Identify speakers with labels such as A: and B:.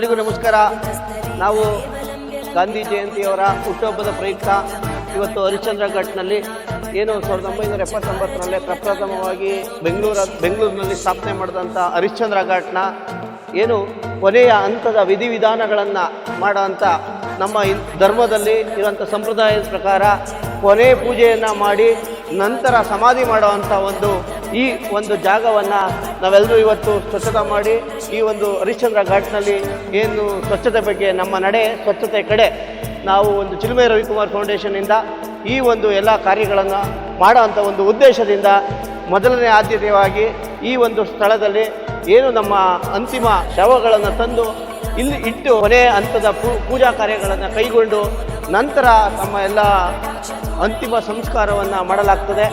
A: ಎಲ್ರಿಗೂ ನಮಸ್ಕಾರ. ನಾವು ಗಾಂಧಿ ಜಯಂತಿಯವರ ಹುಟ್ಟುಹಬ್ಬದ ಪ್ರಯುಕ್ತ ಇವತ್ತು ಹರಿಶ್ಚಂದ್ರ ಘಟ್ನಲ್ಲಿ ಏನು ಸಾವಿರದ ಒಂಬೈನೂರ ಎಪ್ಪತ್ತೊಂಬತ್ತರಲ್ಲೇ ಪ್ರಪ್ರಥಮವಾಗಿ ಬೆಂಗಳೂರ, ಬೆಂಗಳೂರಿನಲ್ಲಿ ಸ್ಥಾಪನೆ ಮಾಡಿದಂಥ ಹರಿಶ್ಚಂದ್ರ ಘಾಟ್ನ ಏನು ಕೊನೆಯ ಹಂತದ ವಿಧಿವಿಧಾನಗಳನ್ನು ಮಾಡೋಂಥ ನಮ್ಮ ಧರ್ಮದಲ್ಲಿ ಇರುವಂಥ ಸಂಪ್ರದಾಯದ ಪ್ರಕಾರ ಕೊನೆ ಪೂಜೆಯನ್ನು ಮಾಡಿ ನಂತರ ಸಮಾಧಿ ಮಾಡುವಂಥ ಒಂದು ಈ ಒಂದು ಜಾಗವನ್ನು ನಾವೆಲ್ಲರೂ ಇವತ್ತು ಸ್ವಚ್ಛತಾ ಮಾಡಿ, ಈ ಒಂದು ಹರಿಶ್ಚಂದ್ರ ಘಾಟ್ನಲ್ಲಿ ಏನು ಸ್ವಚ್ಛತೆ ಬಗ್ಗೆ ನಮ್ಮ ನಡೆ ಸ್ವಚ್ಛತೆ ಕಡೆ, ನಾವು ಒಂದು ಚಿಲುಮೆ ರವಿಕುಮಾರ್ ಫೌಂಡೇಶನ್ನಿಂದ ಈ ಒಂದು ಎಲ್ಲ ಕಾರ್ಯಗಳನ್ನು ಮಾಡೋ ಒಂದು ಉದ್ದೇಶದಿಂದ ಮೊದಲನೇ ಆದ್ಯತೆಯಾಗಿ ಈ ಒಂದು ಸ್ಥಳದಲ್ಲಿ ಏನು ನಮ್ಮ ಅಂತಿಮ ಶವಗಳನ್ನು ತಂದು ಇಲ್ಲಿ ಇಟ್ಟು ಕೊನೆಯ ಹಂತದ ಪೂಜಾ ಕಾರ್ಯಗಳನ್ನು ಕೈಗೊಂಡು ನಂತರ ತಮ್ಮ ಎಲ್ಲ ಅಂತಿಮ ಸಂಸ್ಕಾರವನ್ನು ಮಾಡಲಾಗ್ತದೆ.